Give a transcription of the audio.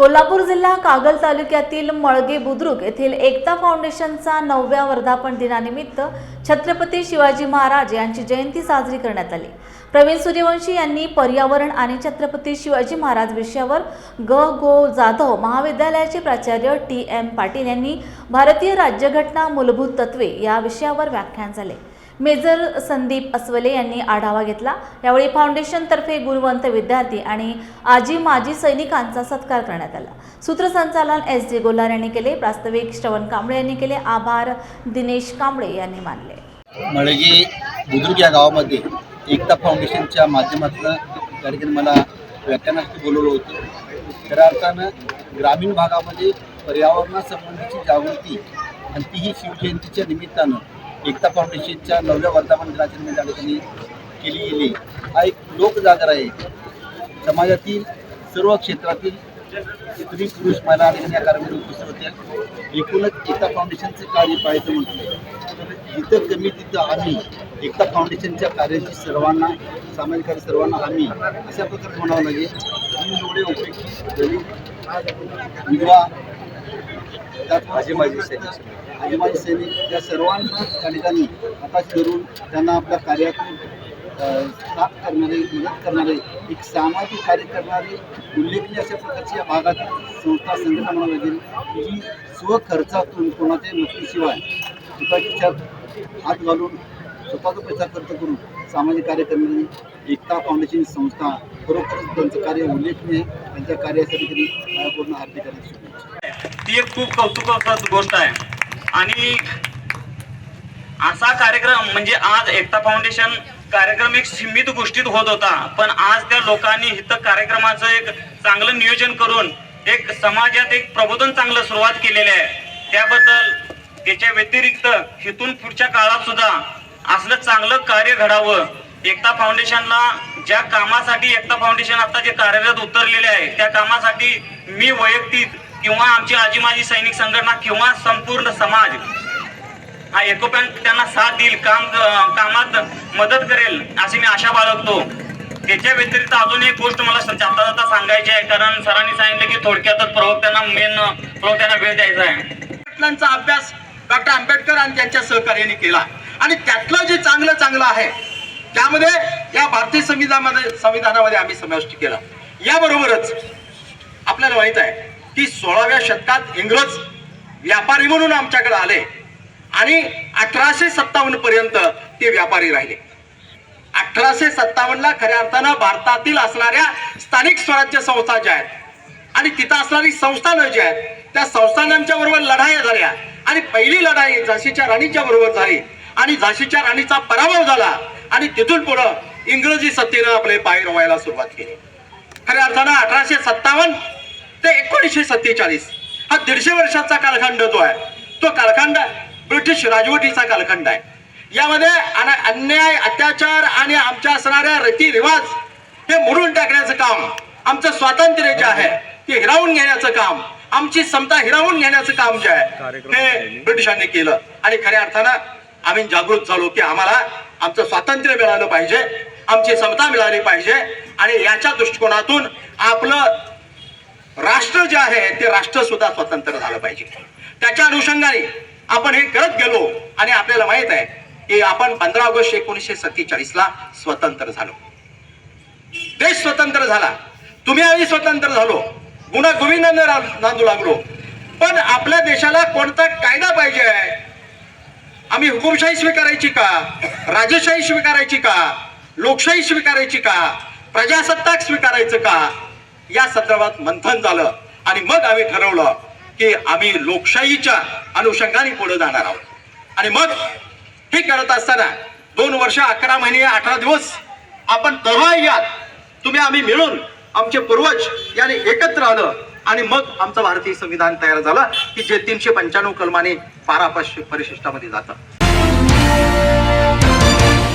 कोल्हापूर जिल्हा कागल तालुक्यातील मळगे बुद्रुक येथील एकता फाउंडेशनचा नवव्या वर्धापन दिनानिमित्त छत्रपती शिवाजी महाराज यांची जयंती साजरी करण्यात आली. प्रवीण सूर्यवंशी यांनी पर्यावरण आणि छत्रपती शिवाजी महाराज विषयावर ग गो जाधव महाविद्यालयाचे प्राचार्य टी एम पाटील यांनी भारतीय राज्यघटना मूलभूत तत्वे या विषयावर व्याख्यान झाले. मेजर संदीप अस्वले यांनी आढावा घेतला. यावेळी फाउंडेशनतर्फे गुणवंत विद्यार्थी आणि आजी माजी सैनिकांचा सत्कार करण्यात आला. सूत्रसंचालन एस जी गोल्हार यांनी केले. प्रास्ताविक श्रवण कांबळे यांनी केले. आभार दिनेश कांबळे यांनी मानले. मळगी बुद्रुक या गावामध्ये एकता फाउंडेशनच्या माध्यमातून त्या मला व्याख्यानासाठी बोलवलं होतं. खऱ्या अर्थानं ग्रामीण भागामध्ये पर्यावरणासंबंधीची जागृती आणि तीही शिवजयंतीच्या निमित्तानं एकता फाउंडेशनच्या नवव्या वर्धापन दिनाच्या निमित्ताने त्यांनी केली गेली हा एक लोकजागर आहे. समाजातील सर्व क्षेत्रातील स्त्री पुरुष महिला आणि या कार्यक्रमात उपस्थित होत्या एकूणच एकता फाउंडेशनचं कार्य पाहायचं म्हटलं जिथं कमी तिथं आम्ही एकता फाउंडेशनच्या कार्याची सर्वांना सामाजिक कार्य सर्वांना आम्ही अशा प्रकारे म्हणावं लागेल की एवढे उपयोगी दलित विधवा त्यात माझे माझे सैनिक माझे सैनिक या सर्वांना त्या ठिकाणी आकाश करून त्यांना आपल्या कार्यातून साथ करणारे मदत करणारे एक सामाजिक कार्य करणारे उल्लेखनीय अशा प्रकारची या भागात संस्था संघटना म्हणावं लागेल जी स्वखर्चातून कोणाच्या मदतीशिवाय स्वतःची हात घालून स्वतःचा पैसा खर्च करून सामाजिक कार्य करणारी एकता फाउंडेशन संस्था खरोखरच त्यांचं कार्य उल्लेखनीय आहे. त्यांच्या कार्यासाठी तरी मला पूर्ण हार्दिक हार्दिक शुभेच्छा ती एक खूप कौतुकास्पद गोष्ट आहे. आणि असा कार्यक्रम म्हणजे आज एकता फाउंडेशन कार्यक्रम एक सीमित गोष्टीत होत होता. पण आज त्या लोकांनी इथं कार्यक्रमाचं एक चांगलं नियोजन करून एक समाजात एक प्रबोधन चांगलं सुरुवात केलेली आहे. त्याबद्दल त्याच्या व्यतिरिक्त इथून पुढच्या काळात सुद्धा असलं चांगलं कार्य घडावं. एकता फाउंडेशनला ज्या कामासाठी एकता फाउंडेशन आता जे कार्यरत उतरलेले आहे त्या कामासाठी मी वैयक्तिक किंवा आमची आजी माजी सैनिक संघटना किंवा संपूर्ण समाज हा एकोप्यान त्यांना साथ देईल काम कामात मदत करेल अशी मी आशा बाळगतो. त्याच्या व्यतिरिक्त अजून एक गोष्ट मला जाता जाता सांगायची आहे कारण सरांनी सांगितलं की थोडक्यातच प्रवक्त्यांना मेन प्रवक्त्यांना वेळ द्यायचा आहे. घटनांचा अभ्यास डॉक्टर आंबेडकर आणि त्यांच्या सहकार्याने केला. आणि त्यातलं जे चांगलं चांगलं आहे त्यामध्ये या भारतीय संविधानामध्ये संविधानामध्ये आम्ही समाविष्ट केला. याबरोबरच आपल्याला माहीत आहे की सोळाव्या शतकात इंग्रज व्यापारी म्हणून आमच्याकडे आले आणि अठराशे सत्तावन्न पर्यंत ते व्यापारी राहिले. अठराशे सत्तावन्नला खऱ्या अर्थानं भारतातील असणाऱ्या स्थानिक स्वराज्य संस्था ज्या आहेत आणि तिथं असणारी संस्थानं जी आहेत त्या संस्थानांच्या बरोबर लढाया झाल्या आणि पहिली लढाई झाशीच्या राणीच्या बरोबर झाली आणि झाशीच्या राणीचा पराभव झाला आणि तिथून पुढं इंग्रजी सत्तेनं आपले पाय रोवायला सुरुवात केली. खऱ्या अर्थानं अठराशे सत्तावन्न ते एकोणीसशे सत्तेचाळीस. हा दीडशे वर्षाचा कालखंड जो आहे. तो कालखंड ब्रिटिश राजवटीचा कालखंड आहे. यामध्ये अन- अन्याय अत्याचार आणि आमच्या असणाऱ्या रीतिरिवाज हे मोडून टाकण्याचं काम आमचं स्वातंत्र्य जे आहे. ते हिरावून घेण्याचं काम आमची समता हिरावून घेण्याचं काम जे आहे हे ब्रिटिशांनी केलं. आणि खऱ्या अर्थानं आम्ही जागृत झालो की आम्हाला आमचं स्वातंत्र्य मिळालं पाहिजे आमची समता मिळाली पाहिजे आणि याच्या दृष्टिकोनातून आपलं राष्ट्र जे आहे ते राष्ट्र सुद्धा स्वतंत्र झालं पाहिजे. त्याच्या अनुषंगाने आपण हे करत गेलो आणि आपल्याला माहीत आहे की आपण पंधरा ऑगस्ट एकोणीसशे सत्तेचाळीस ला स्वतंत्र झालो. देश स्वतंत्र झाला. तुम्ही आम्ही स्वतंत्र झालो. गुन्हा गोविंद नांदू लागलो. पण आपल्या देशाला कोणता कायदा पाहिजे? आहे आम्ही हुकुमशाही स्वीकारायची का? राजशाही स्वीकारायची का? लोकशाही स्वीकारायची का? प्रजासत्ताक स्वीकारायचं का? या संदर्भात मंथन झालं आणि मग आम्ही ठरवलं की आम्ही लोकशाहीच्या अनुषंगाने पुढे जाणार आहोत. आणि मग हे करत असताना दोन वर्ष अकरा महिने अठरा दिवस आपण तेव्हा यात तुम्ही आम्ही मिळून आमचे पूर्वज याने एकत्र आलं आणि मग आमचं भारतीय संविधान तयार झालं की जे तीनशे पंच्याण्णव कलमाने बारा परिशिष्टामध्ये जातं.